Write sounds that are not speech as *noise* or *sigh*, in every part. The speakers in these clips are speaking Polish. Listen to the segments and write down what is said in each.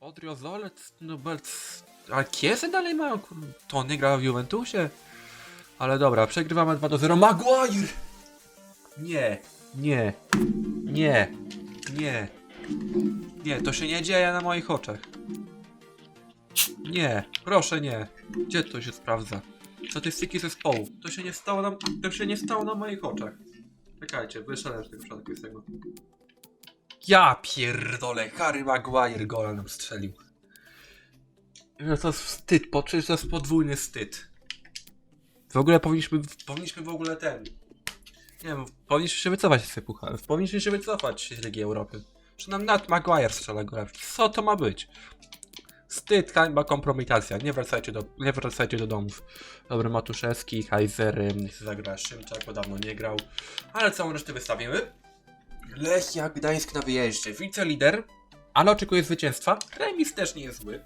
Odriozolec, Nubelc... A Kiesy dalej mają? To nie gra w Juventusie? Ale dobra, przegrywamy 2 do 0. Maguire! Nie, nie, nie, nie. Nie, to się nie dzieje na moich oczach. Nie, proszę nie. Gdzie to się sprawdza? Statystyki zespołu. To się nie stało na, to się nie stało na moich oczach. Czekajcie, wyszedłem z tego z tego. Ja pierdolę, Harry Maguire gola nam strzelił. No to jest wstyd, po to jest podwójny wstyd. W ogóle powinniśmy, powinniśmy w ogóle ten... Nie wiem, powinniśmy się wycofać z tej puchary. Powinniśmy się wycofać z Ligi Europy. Że nam Nat Maguire strzela gola. Co to ma być? Wstyd, hańba, kompromitacja. Nie wracajcie do, nie wracajcie do domów. Dobry Matuszewski, Kaiser, nie chce zagrać Szymczak, bo dawno nie grał. Ale całą resztę wystawimy. Lechia Gdańsk na wyjeździe. Wicelider, ale oczekuje zwycięstwa. Remis też nie jest zły.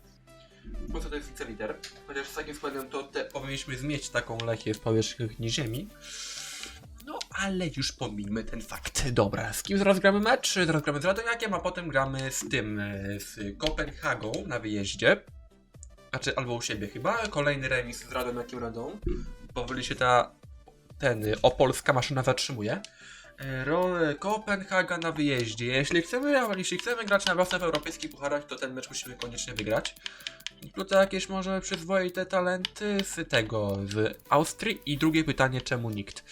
Po co to jest wicelider? Chociaż z takim składem to te, powinniśmy zmieć taką Lechię w powierzchni ziemi. No, ale już pomińmy ten fakt. Dobra, z kim zaraz gramy mecz? Zaraz gramy z Radomiakiem, a potem gramy z tym, e, z Kopenhagą na wyjeździe. Znaczy, albo u siebie chyba. Kolejny remis z Radomiakiem Radą. Powoli się ta, ten, e, opolska maszyna zatrzymuje. E, Ro, Kopenhaga na wyjeździe. Jeśli chcemy, jeśli chcemy grać na własne w europejskich pucharach, to ten mecz musimy koniecznie wygrać. Tutaj jakieś może przyzwoite talenty z tego, z Austrii. I drugie pytanie, czemu nikt?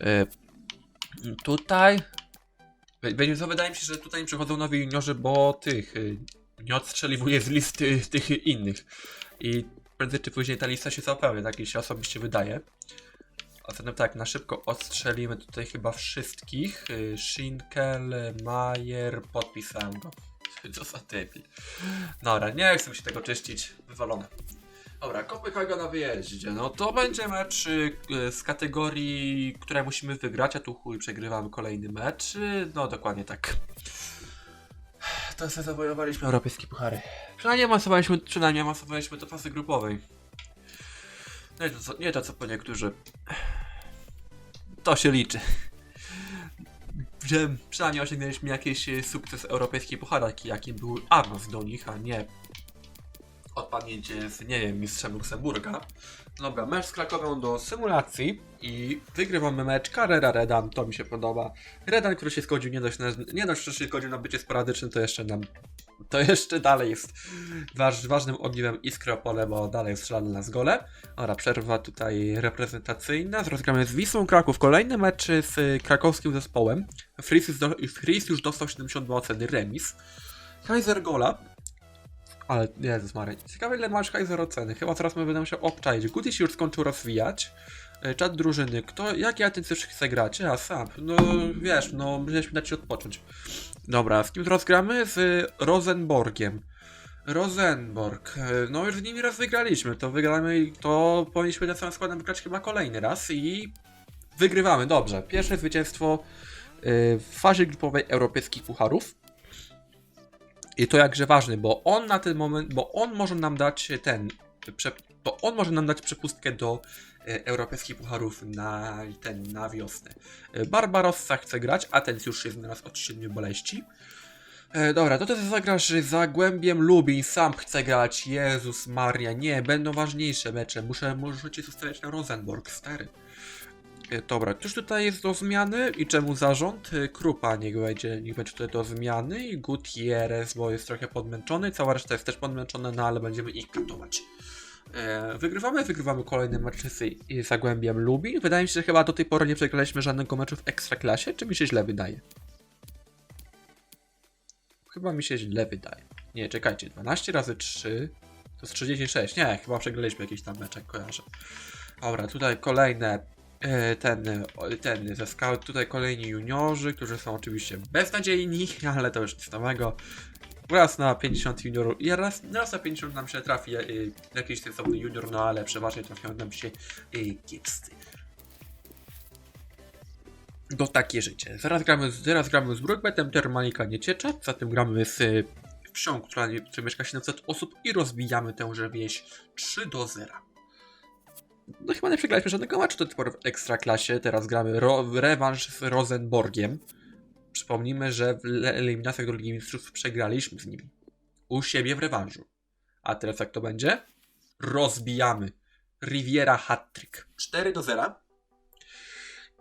E, tutaj... Będzie co, wydaje mi się, że tutaj przychodzą nowi juniorzy, bo tych nie odstrzeliwuje z listy tych innych. I prędzej czy później ta lista się zapełnia, tak mi się osobiście wydaje. A zatem tak, na szybko odstrzelimy tutaj chyba wszystkich. Y, Schinkel, Majer, podpisałem go. *laughs* Co za debil. Dobra, nie chcę się tego czyścić. Wywalone. Dobra, Kopenhaga na wyjeździe. No to będzie mecz y, z kategorii, które musimy wygrać, a tu chuj przegrywamy kolejny mecz. Y, No dokładnie tak. *sighs* To sobie zawojowaliśmy europejskie puchary. Przynajmniej awansowaliśmy, przynajmniej awansowaliśmy do fazy grupowej. Nie to, co, nie to co po niektórzy. To się liczy. Że przynajmniej osiągnęliśmy jakiś y, sukces europejski pucharach, jaki był awans do nich, a nie odpadnięcie z, nie wiem, mistrzem Luksemburga. Dobra, mecz z Krakowią do symulacji i wygrywamy mecz Carrera Redan, to mi się podoba. Redan, który się zgodził, nie dość, na, nie dość, że się zgodził na bycie sporadycznym, to jeszcze nam, to jeszcze dalej jest waż, ważnym ogniwem Iskropole, bo dalej strzelane nas gole. Dobra, przerwa tutaj reprezentacyjna, zaraz gramy z Wisłą Kraków, kolejny mecz z krakowskim zespołem. Fris już, dostał 72 oceny remis. Kaiser Gola, ale Jezus Maria. Ciekawe ile masz Kaiser oceny. Chyba teraz my będę musiał obczaić. Się już skończył rozwijać. E, Czat drużyny. Kto, jak ja ten coś chce grać? Ja sam. No wiesz, no musieliśmy dać ci odpocząć. Dobra, z kim teraz gramy? Z Rosenborgiem. Rosenborg. E, No już z nimi raz wygraliśmy. To wygramy to powinniśmy na samym składem wygrać chyba kolejny raz i wygrywamy. Dobrze. Pierwsze zwycięstwo e, w fazie grupowej europejskich pucharów. I to jakże ważny, bo on na ten moment, bo on może nam dać ten, bo on może nam dać przepustkę do e, europejskich pucharów na ten, na wiosnę. E, Barbarossa chce grać, a ten już jest znalazł od siedmiu boleści. E, dobra, to ty zagrasz Zagłębiem Lubin, sam chce grać, Jezus Maria, nie, będą ważniejsze mecze, muszę, muszę cię zostawiać na Rosenborg, stary. E, Dobra, cóż tutaj jest do zmiany i czemu zarząd? E, Krupa niech będzie, niech będzie tutaj do zmiany i Gutierrez, bo jest trochę podmęczony, cała reszta jest też podmęczona, no ale będziemy ich katować. E, wygrywamy, wygrywamy kolejny mecz z Zagłębiem Lubin. Wydaje mi się, że chyba do tej pory nie przegraliśmy żadnego meczu w Ekstraklasie, czy mi się źle wydaje? Chyba mi się źle wydaje. Nie, czekajcie, 12 razy 3 to jest 36. Nie, chyba przegraliśmy jakiś tam meczek, kojarzę. Dobra, tutaj kolejne ten, e, ten ze scout, tutaj kolejni juniorzy, którzy są oczywiście beznadziejni, *laughs* ale to już nic nowego. Raz na 50 juniorów, i raz, raz na 50 nam się trafi e, jakiś sensowny junior, no ale przeważnie trafiają nam się e, kiepscy. Do takie życie. Zaraz gramy, z- gramy z Brookbetem, Termalika nie ciecza, zatem gramy z e, wsią, która, w której mieszka 700 osób i rozbijamy tęże wieś 3 do 0. No chyba nie przegraliśmy żadnego meczu do tej pory w Ekstraklasie. Teraz gramy ro- rewanż z Rosenborgiem. Przypomnijmy, że w eliminacjach do Ligi Mistrzów przegraliśmy z nimi. u siebie w rewanżu. A teraz jak to będzie? Rozbijamy. Riviera hat-trick. 4 do 0.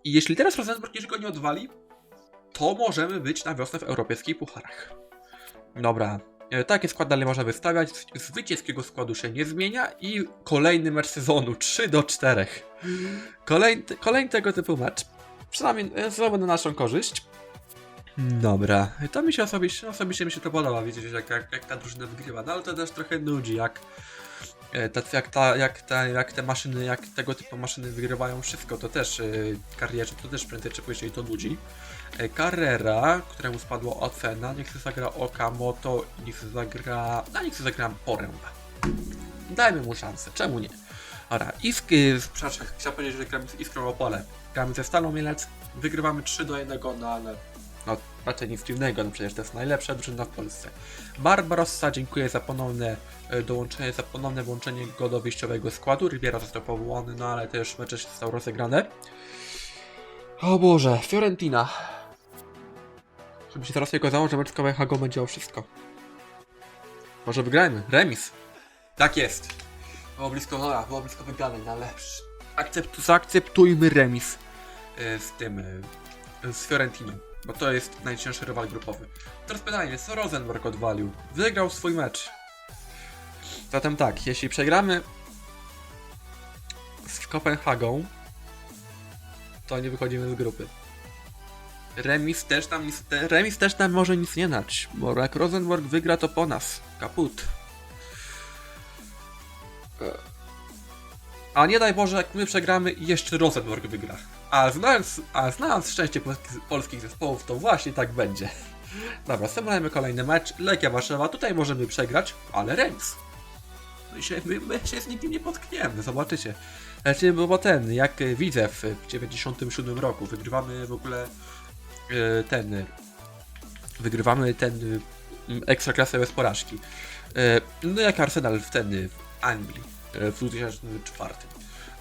I jeśli teraz Rosenborg niczego nie odwali, to możemy być na wiosnę w europejskich pucharach. Dobra. E, Taki skład dalej można wystawiać. Zwycięskiego składu się nie zmienia. I kolejny mecz sezonu 3 do 4. Kolejny, kolejny tego typu mecz. Przynajmniej e, znowu na naszą korzyść. Dobra, to mi się osobiście, osobiście mi się to podoba, widzieć jak, jak, jak ta drużyna wygrywa, no ale to też trochę nudzi, jak, tacy jak, ta, jak, ta, jak te maszyny, jak tego typu maszyny wygrywają wszystko, to też e, karierze, to też prędzej czy później to nudzi. E, Carrera, któremu spadła ocena, niech się zagra Okamoto, niech się zagra, no niech się zagra Poręba. Dajmy mu szansę, czemu nie? Dobra, Isk, y, przepraszam, chciałem powiedzieć, że gramy z Iskrą Opole. Gramy ze Stalą Mielec, wygrywamy 3 do 1 na, na no raczej nic dziwnego, no przecież to jest najlepsza drużyna w Polsce. Barbarossa, dziękuję za ponowne e, dołączenie, za ponowne włączenie go do wyjściowego składu. Riviera został powołany, no ale też mecze zostały rozegrane. O Boże, Fiorentina. Żeby się teraz nie okazało, że mecz z Kopenhagą będzie o wszystko. Może wygrajmy, remis. Tak jest. Było blisko, no, było blisko wygranej, no ale akcept, zaakceptujmy remis e, z tym, e, z Fiorentiną, bo to jest najcięższy rywal grupowy. Teraz pytanie, co Rosenborg odwalił? Wygrał swój mecz. Zatem tak, jeśli przegramy z Kopenhagą, to nie wychodzimy z grupy. Remis też nam, remis też nam może nic nie dać, bo jak Rosenborg wygra, to po nas. Kaput. A nie daj Boże, jak my przegramy jeszcze Rosenborg wygra. A znając, a znając szczęście polskich, polskich zespołów, to właśnie tak będzie. Dobra, symulujemy kolejny mecz. Legia Warszawa, tutaj możemy przegrać, ale remis. My się, my, my się z nikim nie potkniemy, zobaczycie. Znaczy, bo ten, jak widzę w 97 roku, wygrywamy w ogóle y, ten, wygrywamy ten y, ekstraklasę bez porażki. Y, No jak Arsenal w ten, w Anglii y, w 2004.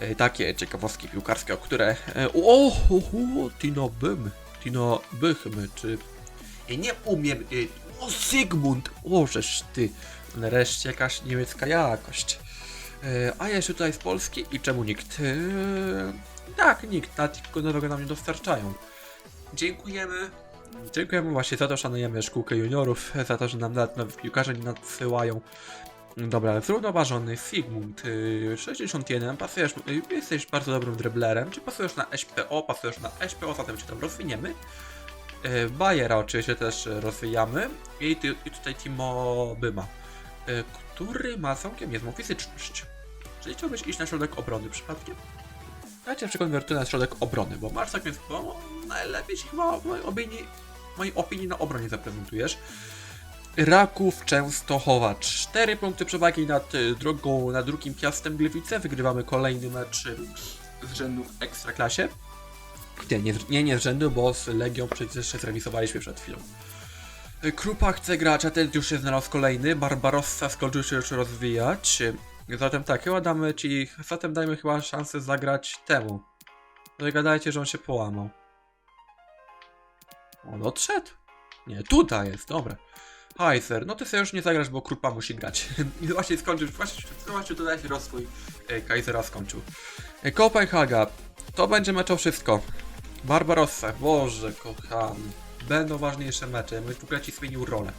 Y, Takie ciekawostki piłkarskie, o które... y, O, o, o Tino Bym, Tino Bychm, czy... Nie umiem... y, O, Sigmund! O, żeż ty! Nareszcie jakaś niemiecka jakość. E, A jeszcze tutaj z Polski i czemu nikt? E, Tak, nikt, nikogo nowego nam nie dostarczają. Dziękujemy. Dziękujemy właśnie za to, szanujemy szkółkę juniorów, za to, że nam nawet nowych piłkarzy nie nadsyłają. Dobra, zrównoważony Sigmund, y, 61, pasujesz, y, jesteś bardzo dobrym driblerem, czy pasujesz na SPO, pasujesz na SPO, zatem cię tam rozwiniemy. Y, Bayera oczywiście też y, rozwijamy i, ty, i tutaj Timo Byma, y, który ma całkiem niezłą fizyczność. Czyli chciałbyś iść na środek obrony przypadkiem? Ja cię przekonwertuję na środek obrony, bo masz całkiem bo najlepiej się chyba w mojej opinii, mojej opinii na obronie zaprezentujesz. Raków Częstochowa. 4 punkty przewagi nad y, drugą, nad drugim Piastem Gliwice. Wygrywamy kolejny mecz y, z rzędu w Ekstraklasie. Nie, nie, nie, nie z rzędu, bo z Legią przecież zremisowaliśmy przed chwilą. Y, Krupa chce grać, a ten już się znalazł kolejny. Barbarossa skończył się już rozwijać. Zatem tak, chyba damy ci, zatem dajmy chyba szansę zagrać temu. No i gadajcie, że on się połamał. On odszedł? Nie, tutaj jest, dobra. Heiser, no ty sobie już nie zagrasz, bo Krupa musi grać. *laughs* I właśnie skończył, właśnie, właśnie tutaj się rozwój e, Kaisera skończył. E, Kopenhaga, to będzie mecz o wszystko. Barbarossa, Boże kochany. Będą ważniejsze mecze, my w ogóle ci zmienił rolę.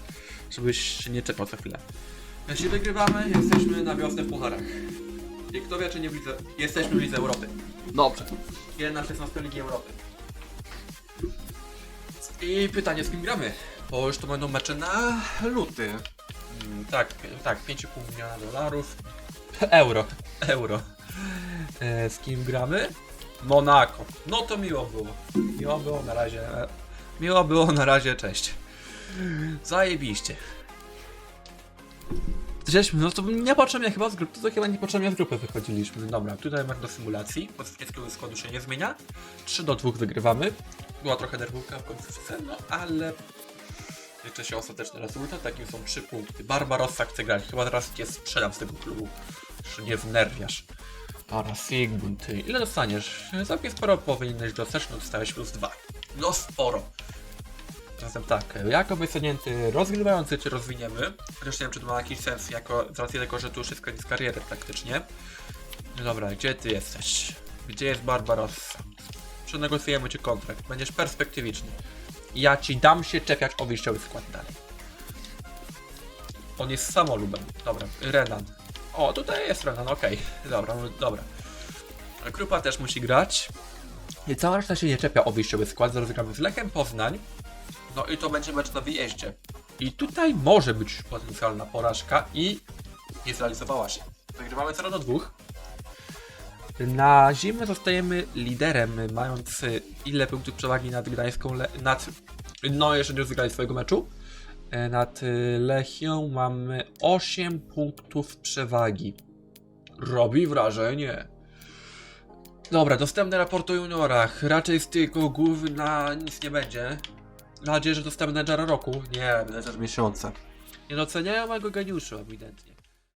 Żebyś się nie czekał za chwilę. Jeśli wygrywamy, jesteśmy na wiosnę w pucharach. I kto wie, czy nie widzę, jesteśmy w Lidze Europy. Dobrze. Jedna 16 Ligi Europy. I pytanie, z kim gramy? Bo już to będą mecze na luty. Mm, tak, tak, 5,5 miliona dolarów. Euro, euro. E, z kim gramy? Monako. No to miło było. Miło było na razie. e, Miło było na razie, cześć. Zajebiście. Żeśmy, no to niepotrzebnie chyba z grupy, to chyba niepotrzebnie z grupy wychodziliśmy. Dobra, tutaj masz do symulacji, zwycięskiego składu się nie zmienia. 3 do 2 wygrywamy. Była trochę nerwówka w końcówce, no ale liczy się ostateczny rezultat, takim są 3 punkty. Barbarossa chce grać, chyba teraz cię strzelam z tego klubu. Już nie wnerwiasz. Dobra, Sigmund, ile dostaniesz? Całkiem sporo powinieneś dostać, no dostałeś plus 2. No sporo. Zatem tak, jako wysunięty rozgrywający czy rozwiniemy? Chociaż nie wiem, czy to ma jakiś sens, jako, z racji tego, że tu już jest kariery praktycznie. No dobra, gdzie ty jesteś? Gdzie jest Barbarossa? Przenegocjujemy ci kontrakt, będziesz perspektywiczny. Ja ci dam się czepiać o wyjściowy skład dalej. On jest samolubem. Dobra, Renan. O, tutaj jest Renan, okej. Dobra, no, dobra. Krupa też musi grać. I cała reszta się nie czepia o wyjściowy skład. Zaraz z Lechem Poznań. No i to będzie mecz na wyjeździe. I tutaj może być potencjalna porażka i nie zrealizowała się. Wygrywamy 0 do 2. Na zimę zostajemy liderem, mając y, ile punktów przewagi nad Gdańską, Le- nad, no jeszcze nie wygrali swojego meczu. E, Nad y, Lechią mamy 8 punktów przewagi. Robi wrażenie. Dobra, dostępny raport o juniorach. Raczej z tego głów na nic nie będzie. Mam nadzieję, że dostępny menedżera roku. Nie, menedżer miesiąca. Nie doceniają mojego geniuszu, ewidentnie.